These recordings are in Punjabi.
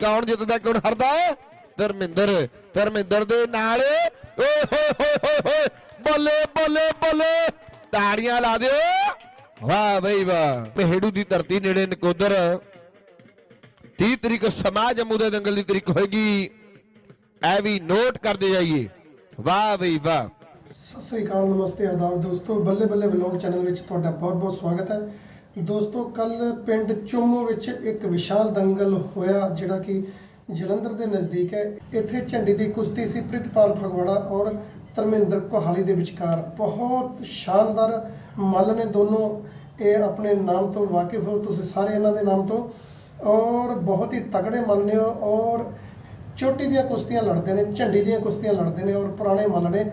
ਕੌਣ ਜਿੱਤਦਾ, ਕੌਣ ਹਾਰਦਾ? ਧਰਮਿੰਦਰ ਧਰਮਿੰਦਰ ਦੇ ਨਾਲ। ਓਏ ਹੋਏ ਹੋਏ ਹੋਏ ਹੋਏ। ਬੱਲੇ ਬੱਲੇ ਬੱਲੇ। ਤਾੜੀਆਂ ਲਾ ਦਿਓ। ਵਾਹ ਬਈ ਵਾਹ। ਪਹਿੜੂ ਦੀ ਧਰਤੀ ਨੇੜੇ ਨਕੋਦਰ। 30 ਤਰੀਕ ਸਮਾਜ ਜੰਮੂ ਦੇ ਦੰਗਲ ਦੀ ਤਰੀਕ ਹੋਏਗੀ। ਐ ਵੀ ਨੋਟ ਕਰਦੇ ਜਾਈਏ। ਵਾਹ ਬਈ ਵਾਹ। ਸਤਿ ਸ੍ਰੀ ਅਕਾਲ, ਨਮਸਤੇ, ਆਦਾਬ ਦੋਸਤੋ। ਬੱਲੇ ਬੱਲੇ ਵਲੌਗ ਚੈਨਲ ਵਿੱਚ ਤੁਹਾਡਾ ਬਹੁਤ-ਬਹੁਤ ਸਵਾਗਤ ਹੈ। ਦੋਸਤੋ ਕੱਲ ਪਿੰਡ ਚੋਮੋ ਵਿੱਚ ਇੱਕ ਵਿਸ਼ਾਲ ਦੰਗਲ ਹੋਇਆ, ਜਿਹੜਾ ਕਿ ਜਲੰਧਰ ਦੇ ਨਜ਼ਦੀਕ ਹੈ। ਇੱਥੇ ਝੰਡੀ ਦੀ ਕੁਸ਼ਤੀ ਸੀ ਪ੍ਰਿਤਪਾਲ ਫਗਵਾੜਾ ਔਰ ਧਰਮਿੰਦਰ ਕੋਹਾਲੀ ਦੇ ਵਿਚਕਾਰ। ਬਹੁਤ ਸ਼ਾਨਦਾਰ ਮੱਲ ਨੇ ਦੋਨੋਂ ਇਹ ਆਪਣੇ ਨਾਮ ਤੋਂ ਵਾਕਿਫ ਹੋ। ਤੁਸੀਂ ਸਾਰੇ ਇਹਨਾਂ ਦੇ ਨਾਮ ਤੋਂ। ਔਰ ਬਹੁਤ ਹੀ ਤਗੜੇ ਮੱਲ ਨੇ ਔਰ ਚੋਟੀ ਦੀਆਂ ਕੁਸ਼ਤੀਆਂ ਲੜਦੇ ਨੇ, ਝੰਡੀ ਦੀਆਂ ਕੁਸ਼ਤੀਆਂ ਲੜਦੇ ਨੇ ਔਰ ਪੁਰਾਣੇ ਮੱਲ ਨੇ।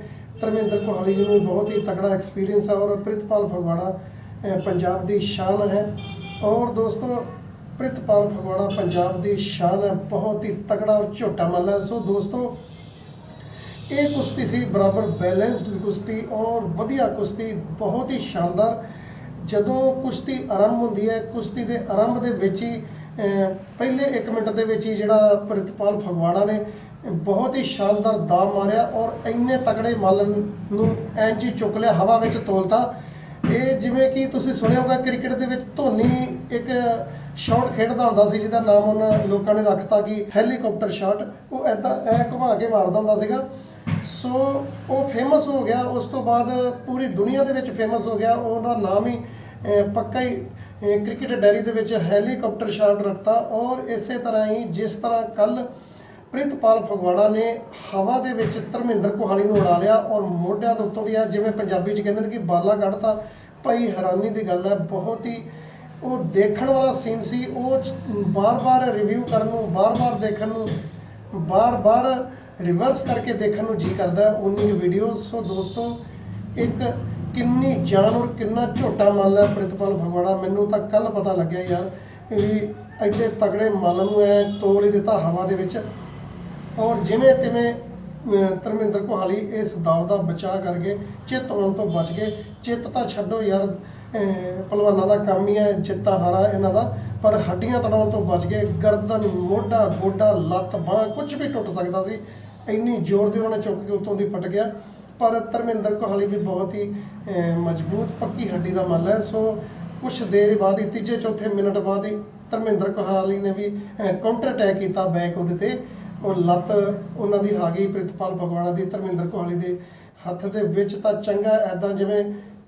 ਧਰਮਿੰਦਰ ਕੋਹਾਲੀ ਜੀ ਨੂੰ ਬਹੁਤ ਹੀ ਤਕੜਾ ਐਕਸਪੀਰੀਅੰਸ ਹੈ ਔਰ ਪ੍ਰਿਤਪਾਲ ਫਗਵਾੜਾ ਪੰਜਾਬ ਦੀ ਸ਼ਾਨ ਹੈ। ਔਰ ਦੋਸਤੋ, ਪ੍ਰਿਤਪਾਲ ਫਗਵਾੜਾ ਪੰਜਾਬ ਦੀ ਸ਼ਾਨ ਹੈ। ਬਹੁਤ ਹੀ ਤਕੜਾ ਔਰ ਝੋਟਾ ਮੱਲ ਹੈ। ਸੋ ਦੋਸਤੋ, ਇਹ ਕੁਸ਼ਤੀ ਸੀ ਬਰਾਬਰ ਬੈਲੈਂਸਡ ਕੁਸ਼ਤੀ ਔਰ ਵਧੀਆ ਕੁਸ਼ਤੀ, ਬਹੁਤ ਹੀ ਸ਼ਾਨਦਾਰ। ਜਦੋਂ ਕੁਸ਼ਤੀ ਆਰੰਭ ਹੁੰਦੀ ਹੈ, ਕੁਸ਼ਤੀ ਦੇ ਆਰੰਭ ਦੇ ਵਿੱਚ ਹੀ ਪਹਿਲੇ 1 ਮਿੰਟ ਦੇ ਵਿੱਚ ਹੀ ਜਿਹੜਾ ਪ੍ਰਿਤਪਾਲ ਫਗਵਾੜਾ ਨੇ ਬਹੁਤ ਹੀ ਸ਼ਾਨਦਾਰ ਦਾ ਮਾਰਿਆ ਔਰ ਇੰਨੇ ਤਕੜੇ ਮੱਲ ਨੂੰ ਇੰਜ ਹੀ ਚੁੱਕ ਲਿਆ, ਹਵਾ ਵਿੱਚ ਤੋਲਤਾ। ਇਹ ਜਿਵੇਂ ਕਿ ਤੁਸੀਂ ਸੁਣਿਆ ਹੋਗਾ ਕ੍ਰਿਕਟ ਦੇ ਵਿੱਚ ਧੋਨੀ ਇੱਕ ਸ਼ਾਟ ਖੇਡਦਾ ਹੁੰਦਾ ਸੀ, ਜਿਹਦਾ ਨਾਮ ਉਹਨਾਂ ਲੋਕਾਂ ਨੇ ਰੱਖਤਾ ਕਿ ਹੈਲੀਕਾਪਟਰ ਸ਼ਾਟ ਉਹ ਐਦਾਂ ਐ ਘੁਮਾ ਕੇ ਮਾਰਦਾ ਹੁੰਦਾ ਸੀਗਾ। ਸੋ ਉਹ ਫੇਮਸ ਹੋ ਗਿਆ। ਉਸ ਤੋਂ ਬਾਅਦ ਪੂਰੀ ਦੁਨੀਆ ਦੇ ਵਿੱਚ ਫੇਮਸ ਹੋ ਗਿਆ। ਉਹਦਾ ਨਾਮ ਹੀ ਪੱਕਾ ਹੀ ਕ੍ਰਿਕਟ ਡੈਰੀ ਦੇ ਵਿੱਚ ਹੈਲੀਕਾਪਟਰ ਸ਼ਾਟ ਰੱਖਤਾ। ਔਰ ਇਸੇ ਤਰ੍ਹਾਂ ਹੀ ਜਿਸ ਤਰ੍ਹਾਂ ਕੱਲ ਪ੍ਰਿਤਪਾਲ ਫਗਵਾੜਾ ਨੇ ਹਵਾ ਦੇ ਵਿੱਚ ਧਰਮਿੰਦਰ ਕੋਹਾਲੀ ਨੂੰ ਉਡਾ ਲਿਆ ਔਰ ਮੋਢਿਆਂ ਦੇ ਉੱਤੋਂ ਦੀ ਆ, ਜਿਵੇਂ ਪੰਜਾਬੀ ਚ ਕਹਿੰਦੇ ਨੇ ਕਿ ਬਾਲਾ ਕੱਢਤਾ। ਭਾਈ ਹੈਰਾਨੀ ਦੀ ਗੱਲ ਹੈ, ਬਹੁਤ ਹੀ ਉਹ ਦੇਖਣ ਵਾਲਾ ਸੀਨ ਸੀ, ਉਹ ਬਾਰ-ਬਾਰ ਰਿਵਿਊ ਕਰਨ ਨੂੰ, ਬਾਰ-ਬਾਰ ਦੇਖਣ ਨੂੰ, ਬਾਰ-ਬਾਰ ਰਿਵਰਸ ਕਰਕੇ ਦੇਖਣ ਨੂੰ ਜੀ ਕਰਦਾ ਉਨੀ ਵੀਡੀਓ ਸੋ ਦੋਸਤੋ, ਇੱਕ ਕਿੰਨੀ ਜਾਨ ਔਰ ਕਿੰਨਾ ਝੋਟਾ ਮੱਲ ਹੈ ਪ੍ਰਿਤਪਾਲ ਫਗਵਾੜਾ। ਮੈਨੂੰ ਤਾਂ ਕੱਲ ਪਤਾ ਲੱਗਿਆ ਯਾਰ ਵੀ ਐਡੇ ਤਗੜੇ ਮੱਲ ਨੂੰ ਐ, ਤੋਲ ਹੀ ਦਿੱਤਾ ਹਵਾ ਦੇ ਵਿੱਚ। ਔਰ ਜਿਵੇਂ ਤਿਵੇਂ ਧਰਮਿੰਦਰ ਕੋਹਾਲੀ ਇਸ ਦਾਅ ਦਾ ਬਚਾਅ ਕਰਕੇ ਚਿੱਤ ਆਉਣ ਤੋਂ ਬਚ ਗਏ। ਚਿੱਤ ਤਾਂ ਛੱਡੋ ਯਾਰ ਅਹ, ਪਹਿਲਵਾਨਾਂ ਦਾ ਕੰਮ ਹੀ ਹੈ ਜਿੱਤਾ ਹਾਰਾ ਇਹਨਾਂ ਦਾ ਪਰ ਹੱਡੀਆਂ ਤੜਾਉਣ ਤੋਂ ਬਚ ਗਏ। ਗਰਦਨ ਮੋਢਾ ਗੋਡਾ ਲੱਤ ਬਾਹ ਕੁਝ ਵੀ ਟੁੱਟ ਸਕਦਾ ਸੀ। ਇੰਨੀ ਜ਼ੋਰ ਦੀ ਉਹਨਾਂ ਨੇ ਚੁੱਕ ਕੇ ਉੱਤੋਂ ਦੀ ਫਟ ਗਿਆ। ਪਰ ਧਰਮਿੰਦਰ ਕੋਹਾਲੀ ਵੀ ਬਹੁਤ ਹੀ ਮਜ਼ਬੂਤ ਪੱਕੀ ਹੱਡੀ ਦਾ ਮੱਲ ਹੈ। ਸੋ ਕੁਝ ਦੇਰ ਬਾਅਦ ਹੀ ਤੀਜੇ ਚੌਥੇ ਮਿੰਟ ਬਾਅਦ ਹੀ ਧਰਮਿੰਦਰ ਕੋਹਾਲੀ ਨੇ ਵੀ ਕਾਊਂਟਰ ਅਟੈਕ ਕੀਤਾ ਬੈਕ ਉਹਦੇ ਤੇ। ਉਹ ਲੱਤ ਉਹਨਾਂ ਦੀ ਆ ਗਈ ਪ੍ਰਿਤਪਾਲ ਫਗਵਾੜਾ ਦੀ, ਧਰਮਿੰਦਰ ਕੋਹਾਲੀ ਦੇ ਹੱਥ ਦੇ ਵਿੱਚ। ਤਾਂ ਚੰਗਾ ਐਦਾਂ ਜਿਵੇਂ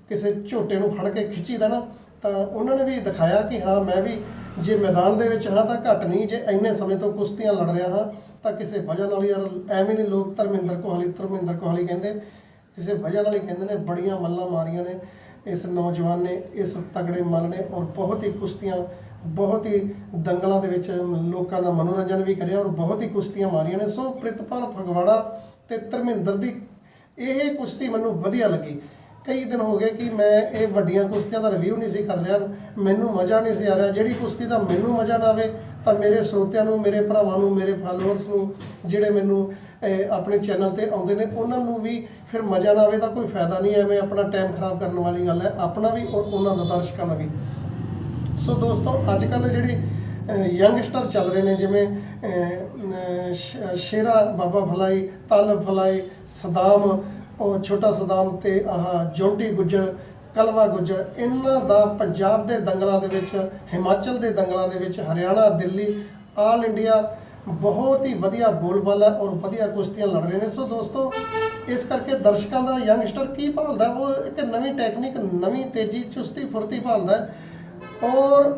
ਕਿਸੇ ਝੋਟੇ ਨੂੰ ਫੜ ਕੇ ਖਿੱਚੀਦਾ ਨਾ, ਤਾਂ ਉਹਨਾਂ ਨੇ ਵੀ ਦਿਖਾਇਆ ਕਿ ਹਾਂ, ਮੈਂ ਵੀ ਜੇ ਮੈਦਾਨ ਦੇ ਵਿੱਚ ਹਾਂ ਤਾਂ ਘੱਟ ਨਹੀਂ, ਜੇ ਇੰਨੇ ਸਮੇਂ ਤੋਂ ਕੁਸ਼ਤੀਆਂ ਲੜ ਰਿਹਾ ਹਾਂ, ਤਾਂ ਕਿਸੇ ਵਜ੍ਹਾ ਨਾਲ ਯਾਰ ਐਵੇਂ ਨਹੀਂ ਲੋਕ ਧਰਮਿੰਦਰ ਕੋਹਾਲੀ ਧਰਮਿੰਦਰ ਕੋਹਾਲੀ ਕਹਿੰਦੇ, ਕਿਸੇ ਵਜ੍ਹਾ ਨਾਲ ਹੀ ਕਹਿੰਦੇ ਨੇ, ਬੜੀਆਂ ਮੱਲਾਂ ਮਾਰੀਆਂ ਨੇ। ਇਸ ਨੌਜਵਾਨ ਨੇ ਇਸ ਤਗੜੇ ਮੱਲ ਨੇ ਔਰ ਬਹੁਤ ਹੀ ਕੁਸ਼ਤੀਆਂ ਬਹੁਤ ਹੀ ਦੰਗਲਾਂ ਦੇ ਵਿੱਚ ਲੋਕਾਂ ਦਾ ਮਨੋਰੰਜਨ ਵੀ ਕਰਿਆ ਔਰ ਬਹੁਤ ਹੀ ਕੁਸ਼ਤੀਆਂ ਮਾਰੀਆਂ ਨੇ। ਸੋ ਪ੍ਰਿਤਪਾਲ ਫਗਵਾੜਾ ਤੇ ਧਰਮਿੰਦਰ ਦੀ ਇਹ ਕੁਸ਼ਤੀ ਮੈਨੂੰ ਵਧੀਆ ਲੱਗੀ। ਕਈ ਦਿਨ ਹੋ ਗਏ ਕਿ ਮੈਂ ਇਹ ਵੱਡੀਆਂ ਕੁਸ਼ਤੀਆਂ ਦਾ ਰਿਵਿਊ ਨਹੀਂ ਸੀ ਕਰ ਰਿਹਾ। ਮੈਨੂੰ ਮਜ਼ਾ ਨਹੀਂ ਸੀ ਆ ਰਿਹਾ। ਜਿਹੜੀ ਕੁਸ਼ਤੀ ਦਾ ਮੈਨੂੰ ਮਜ਼ਾ ਨਾ ਆਵੇ ਤਾਂ ਮੇਰੇ ਸਰੋਤਿਆਂ ਨੂੰ, ਮੇਰੇ ਭਰਾਵਾਂ ਨੂੰ, ਮੇਰੇ ਫਾਲੋਅਰਸ ਨੂੰ, ਜਿਹੜੇ ਮੈਨੂੰ ਆਪਣੇ ਚੈਨਲ ਤੇ ਆਉਂਦੇ ਨੇ, ਉਹਨਾਂ ਨੂੰ ਵੀ ਫਿਰ ਮਜ਼ਾ ਨਾ ਆਵੇ ਤਾਂ ਕੋਈ ਫਾਇਦਾ ਨਹੀਂ। ਐਵੇਂ ਆਪਣਾ ਟਾਈਮ ਖਰਾਬ ਕਰਨ ਵਾਲੀ ਗੱਲ ਹੈ। ਆਪਣਾ ਵੀ ਔਰ ਉਹਨਾਂ ਦਾ ਦਰਸ਼ਕਾਂ ਦਾ ਵੀ। ਸੋ ਦੋਸਤੋ ਅੱਜ ਕੱਲ ਜਿਹੜੀ ਯੰਗਸਟਰ ਚੱਲ ਰਹੇ ਨੇ, ਜਿਵੇਂ ਸ਼ੇਰਾ ਬਾਬਾ ਫਲਾਈ ਤਾਲਬ ਫਲਾਈ ਸਦਾਮ, ਉਹ ਛੋਟਾ ਸਦਾਮ ਤੇ ਆਹ ਜੌਂਟੀ ਗੁੱਜਰ, ਕਲਵਾ ਗੁੱਜਰ, ਇਹਨਾਂ ਦਾ ਪੰਜਾਬ ਦੇ ਦੰਗਲਾਂ ਦੇ ਵਿੱਚ, ਹਿਮਾਚਲ ਦੇ ਦੰਗਲਾਂ ਦੇ ਵਿੱਚ, ਹਰਿਆਣਾ, ਦਿੱਲੀ, ਆਲ ਇੰਡੀਆ, ਬਹੁਤ ਹੀ ਵਧੀਆ ਬੋਲਬਾਲਾ ਔਰ ਵਧੀਆ ਕੁਸ਼ਤੀਆਂ ਲੜ ਰਹੇ ਨੇ। ਸੋ ਦੋਸਤੋ, ਇਸ ਕਰਕੇ ਦਰਸ਼ਕਾਂ ਦਾ ਯੰਗਸਟਰ ਕੀ ਭਾਲਦਾ, ਉਹ ਇੱਕ ਨਵੀਂ ਟੈਕਨੀਕ ਨਵੀਂ ਤੇਜ਼ੀ ਚੁਸਤੀ ਫੁਰਤੀ ਭਾਲਦਾ ਔਰ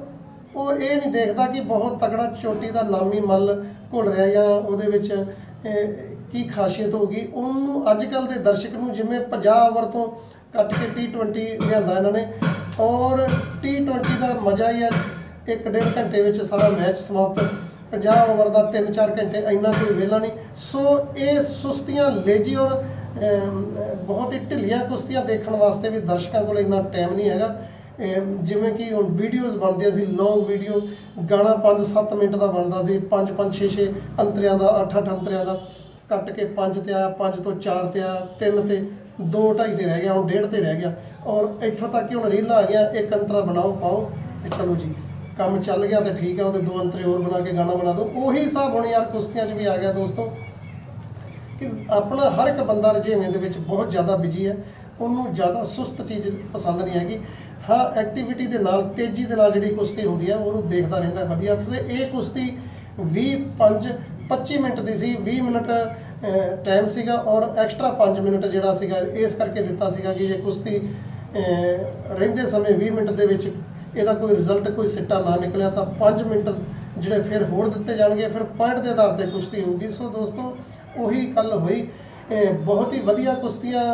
ਉਹ ਇਹ ਨਹੀਂ ਦੇਖਦਾ ਕਿ ਬਹੁਤ ਤਕੜਾ ਚੋਟੀ ਦਾ ਨਾਮੀ ਮੱਲ ਘੁਲ ਰਿਹਾ ਜਾਂ ਉਹਦੇ ਵਿੱਚ ਕੀ ਖਾਸੀਅਤ ਹੋਗੀ ਉਹਨੂੰ ਅੱਜ ਕੱਲ ਦੇ ਦਰਸ਼ਕ ਨੂੰ ਜਿਵੇਂ 50 ਓਵਰ ਤੋਂ ਕੱਟ ਕੇ T20 ਲਿਆਂਦਾ ਇਹਨਾਂ ਨੇ, ਔਰ T20 ਦਾ ਮਜ਼ਾ ਹੀ ਹੈ ਇੱਕ ਡੇਢ ਘੰਟੇ ਵਿੱਚ ਸਾਰਾ ਮੈਚ ਸਮਾਪਤ। 50 ਓਵਰ ਦਾ 3-4 ਘੰਟੇ ਇੰਨਾ ਕੋਈ ਵਿਹਲਾ ਨਹੀਂ। ਸੋ ਇਹ ਸੁਸਤੀਆਂ, ਲੇਜੀ ਔਰ ਬਹੁਤ ਹੀ ਢਿੱਲੀਆਂ ਕੁਸ਼ਤੀਆਂ ਦੇਖਣ ਵਾਸਤੇ ਵੀ ਦਰਸ਼ਕਾਂ ਕੋਲ ਇੰਨਾ ਟਾਈਮ ਨਹੀਂ ਹੈਗਾ। ਜਿਵੇਂ ਕਿ ਹੁਣ ਵੀਡੀਓਜ਼ ਬਣਦੀਆਂ ਸੀ ਲੌਂਗ ਵੀਡੀਓ ਗਾਣਾ 5-7 ਮਿੰਟ ਦਾ ਬਣਦਾ ਸੀ 5-5 6-6 ਅੰਤਰਿਆਂ ਦਾ 8-8 ਅੰਤਰਿਆਂ ਦਾ, ਕੱਟ ਕੇ 5 ਤੇ ਆਇਆ 5 ਤੋਂ 4 ਤੇ ਆਇਆ 3 ਤੇ 2 2.5 ਤੇ ਰਹਿ ਗਿਆ, ਹੁਣ 1.5 ਤੇ ਰਹਿ ਗਿਆ। ਔਰ ਇੱਥੋਂ ਤੱਕ ਕਿ ਹੁਣ ਰੀਲਾਂ ਆ ਗਿਆ ਇੱਕ ਅੰਤਰਾ ਬਣਾਓ, ਪਾਓ ਤੇ ਚਲੋ ਜੀ। ਕੰਮ ਚੱਲ ਗਿਆ ਤੇ ਠੀਕ ਆ, ਉਹਦੇ ਦੋ ਅੰਤਰੇ ਹੋਰ ਬਣਾ ਕੇ ਗਾਣਾ ਬਣਾ ਦਿਓ ਉਹੀ ਹਿਸਾਬ ਹੁਣ ਯਾਰ ਕੁਸ਼ਤੀਆਂ 'ਚ ਵੀ ਆ ਗਿਆ ਦੋਸਤੋ, ਕਿ ਆਪਣਾ ਹਰ ਇੱਕ ਬੰਦਾ ਰੁਝੇਵੇਂ ਦੇ ਵਿੱਚ ਬਹੁਤ ਜ਼ਿਆਦਾ ਬਿਜ਼ੀ ਹੈ, ਉਹਨੂੰ ਜ਼ਿਆਦਾ ਸੁਸਤ ਚੀਜ਼ ਪਸੰਦ ਨਹੀਂ ਹੈਗੀ। ਹਾਂ ਐਕਟੀਵਿਟੀ ਦੇ ਨਾਲ, ਤੇਜ਼ੀ ਦੇ ਨਾਲ ਜਿਹੜੀ ਕੁਸ਼ਤੀ ਹੁੰਦੀ ਹੈ ਉਹਨੂੰ ਦੇਖਦਾ ਰਹਿੰਦਾ ਵਧੀਆ। ਤੇ ਇਹ ਕੁਸ਼ਤੀ 20 5 25 ਮਿੰਟ ਦੀ ਸੀ 20 ਮਿੰਟ ਟਾਈਮ ਸੀਗਾ ਔਰ ਐਕਸਟਰਾ 5 ਮਿੰਟ ਜਿਹੜਾ ਸੀਗਾ, ਇਸ ਕਰਕੇ ਦਿੱਤਾ ਸੀਗਾ ਕਿ ਜੇ ਕੁਸ਼ਤੀ ਰਹਿੰਦੇ ਸਮੇਂ 20 ਮਿੰਟ ਦੇ ਵਿੱਚ ਇਹਦਾ ਕੋਈ ਰਿਜ਼ਲਟ ਕੋਈ ਸਿੱਟਾ ਨਾ ਨਿਕਲਿਆ ਤਾਂ 5 ਮਿੰਟ ਜਿਹੜੇ ਫਿਰ ਹੋਰ ਦਿੱਤੇ ਜਾਣਗੇ। ਫਿਰ ਪੁਆਇੰਟ ਦੇ ਆਧਾਰ ਤੇ ਕੁਸ਼ਤੀ ਹੋਊਗੀ। ਸੋ ਦੋਸਤੋ, ਉਹੀ ਕੱਲ ਹੋਈ। ਬਹੁਤ ਹੀ ਵਧੀਆ ਕੁਸ਼ਤੀਆਂ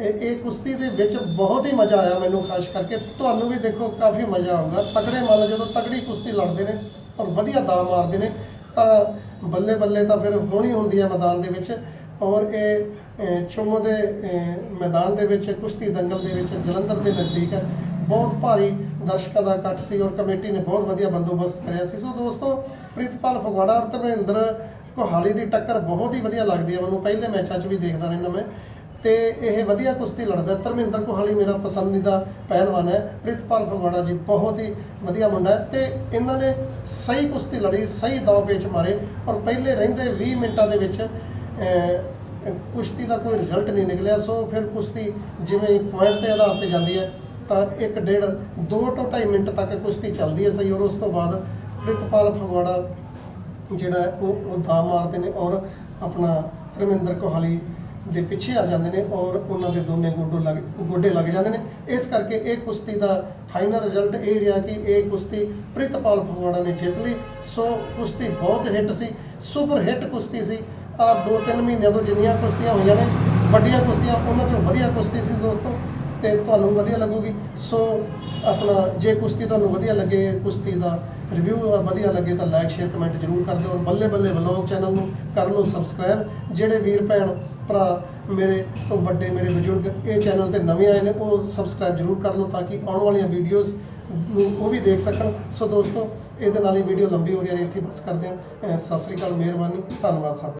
ਇਹ ਇਹ ਕੁਸ਼ਤੀ ਦੇ ਵਿੱਚ ਬਹੁਤ ਹੀ ਮਜ਼ਾ ਆਇਆ ਮੈਨੂੰ ਖਾਸ ਕਰਕੇ ਤੁਹਾਨੂੰ ਵੀ ਦੇਖੋ ਕਾਫੀ ਮਜ਼ਾ ਆਊਗਾ। ਤਕੜੇ ਮੱਲ ਜਦੋਂ ਤਕੜੀ ਕੁਸ਼ਤੀ ਲੜਦੇ ਨੇ ਔਰ ਵਧੀਆ ਦਾ ਮਾਰਦੇ ਨੇ ਤਾਂ ਬੱਲੇ ਬੱਲੇ ਤਾਂ ਫਿਰ ਹੋਣੀ ਹੁੰਦੀ ਹੈ ਮੈਦਾਨ ਦੇ ਵਿੱਚ। ਔਰ ਇਹ ਅਹ, ਚੁੰਮ ਦੇ ਮੈਦਾਨ ਦੇ ਵਿੱਚ ਕੁਸ਼ਤੀ ਦੰਗਲ ਦੇ ਵਿੱਚ ਜਲੰਧਰ ਦੇ ਨਜ਼ਦੀਕ ਹੈ। ਬਹੁਤ ਭਾਰੀ ਦਰਸ਼ਕਾਂ ਦਾ ਇਕੱਠ ਸੀ ਔਰ ਕਮੇਟੀ ਨੇ ਬਹੁਤ ਵਧੀਆ ਬੰਦੋਬਸਤ ਕਰਿਆ ਸੀ। ਸੋ ਦੋਸਤੋ ਪ੍ਰੀਤਪਾਲ ਫਗਵਾੜਾ ਔਰ ਧਰਮਿੰਦਰ ਕੋਹਾਲੀ ਦੀ ਟੱਕਰ ਬਹੁਤ ਹੀ ਵਧੀਆ ਲੱਗਦੀ ਹੈ। ਮੈਨੂੰ ਪਹਿਲੇ ਮੈਚਾਂ 'ਚ ਵੀ ਦੇਖਦਾ ਰਹਿੰਦਾ ਮੈਂ। ਤੇ ਇਹ ਵਧੀਆ ਕੁਸ਼ਤੀ ਲੜਦਾ। ਧਰਮਿੰਦਰ ਕੋਹਾਲੀ ਮੇਰਾ ਪਸੰਦੀਦਾ ਪਹਿਲਵਾਨ ਹੈ। ਪ੍ਰਿਤਪਾਲ ਫਗਵਾੜਾ ਜੀ, ਬਹੁਤ ਹੀ ਵਧੀਆ ਮੁੰਡਾ ਹੈ ਤੇ ਇਹਨਾਂ ਨੇ ਸਹੀ ਕੁਸ਼ਤੀ ਲੜੀ, ਸਹੀ ਦਾਅ ਪੇਚ ਮਾਰੇ ਔਰ ਪਹਿਲੇ ਰਹਿੰਦੇ 20 ਮਿੰਟਾਂ ਦੇ ਵਿੱਚ ਕੁਸ਼ਤੀ ਦਾ ਕੋਈ ਰਿਜ਼ਲਟ ਨਹੀਂ ਨਿਕਲਿਆ। ਸੋ ਫਿਰ ਕੁਸ਼ਤੀ ਜਿਵੇਂ ਪੁਆਇੰਟ ਦੇ ਆਧਾਰ ਤੇ ਜਾਂਦੀ ਹੈ, ਤਾਂ 1 ਡੇਢ 2 ਤੋਂ 2.5 ਮਿੰਟ ਤੱਕ ਕੁਸ਼ਤੀ ਚੱਲਦੀ ਹੈ ਸਹੀ। ਔਰ ਉਸ ਤੋਂ ਬਾਅਦ ਪ੍ਰਿਤਪਾਲ ਫਗਵਾੜਾ ਜਿਹੜਾ ਉਹ ਉਹ ਦਾ ਮਾਰਦੇ ਨੇ ਔਰ ਆਪਣਾ ਧਰਮਿੰਦਰ ਕੋਹਾਲੀ ਦੇ ਪਿੱਛੇ ਆ ਜਾਂਦੇ ਨੇ ਔਰ ਉਹਨਾਂ ਦੇ ਦੋਨੇ ਗੋਡੋ ਲੱਗ, ਗੋਡੇ ਲੱਗ ਜਾਂਦੇ ਨੇ। ਇਸ ਕਰਕੇ ਇਹ ਕੁਸ਼ਤੀ ਦਾ ਫਾਈਨਲ ਰਿਜ਼ਲਟ ਇਹ ਰਿਹਾ ਕਿ ਇਹ ਕੁਸ਼ਤੀ ਪ੍ਰਿਤਪਾਲ ਫਗਵਾੜਾ ਨੇ ਜਿੱਤ ਲਈ। ਸੋ ਕੁਸ਼ਤੀ ਬਹੁਤ ਹਿੱਟ ਸੀ ਸੁਪਰ ਹਿੱਟ ਕੁਸ਼ਤੀ ਸੀ। ਆ ਦੋ ਤਿੰਨ ਮਹੀਨਿਆਂ ਤੋਂ ਜਿੰਨੀਆਂ ਕੁਸ਼ਤੀਆਂ ਹੋਈਆਂ ਨੇ, ਵੱਡੀਆਂ ਕੁਸ਼ਤੀਆਂ, ਉਹਨਾਂ ਚੋਂ ਵਧੀਆ ਕੁਸ਼ਤੀ ਸੀ ਦੋਸਤੋ। ਤੇ ਤੁਹਾਨੂੰ ਵਧੀਆ ਲੱਗੂਗੀ। ਸੋ ਆਪਣਾ ਜੇ ਕੁਸ਼ਤੀ ਤੁਹਾਨੂੰ ਵਧੀਆ ਲੱਗੇ, ਕੁਸ਼ਤੀ ਦਾ ਰਿਵਿਊ ਵਧੀਆ ਲੱਗੇ ਤਾਂ ਲਾਈਕ ਸ਼ੇਅਰ ਕਮੈਂਟ ਜ਼ਰੂਰ ਕਰ ਦਿਓ ਔਰ ਬੱਲੇ ਬੱਲੇ ਵਲੌਗ ਚੈਨਲ ਨੂੰ ਕਰ ਲਓ ਸਬਸਕ੍ਰਾਈਬ ਜਿਹੜੇ ਵੀਰ ਭੈਣ, ਭਰਾ ਮੇਰੇ ਤੋਂ ਵੱਡੇ, ਮੇਰੇ ਬਜ਼ੁਰਗ ਇਹ ਚੈਨਲ ਤੇ ਨਵੇਂ ਆਏ ਨੇ, ਉਹ ਸਬਸਕ੍ਰਾਈਬ ਜ਼ਰੂਰ ਕਰ ਲਓ ਤਾਂ ਕਿ ਆਉਣ ਵਾਲੀਆਂ ਵੀਡੀਓਜ਼ ਨੂੰ ਉਹ ਵੀ ਦੇਖ ਸਕਣ। ਸੋ ਦੋਸਤੋ, ਇਹਦੇ ਨਾਲ ਹੀ ਵੀਡੀਓ ਲੰਬੀ ਹੋ ਰਹੀ ਹੈ ਇੱਥੇ ਬਸ ਕਰਦੇ ਹਾਂ। ਸਤਿ ਸ੍ਰੀ ਅਕਾਲ, ਮਿਹਰਬਾਨੀ, ਧੰਨਵਾਦ ਸਭ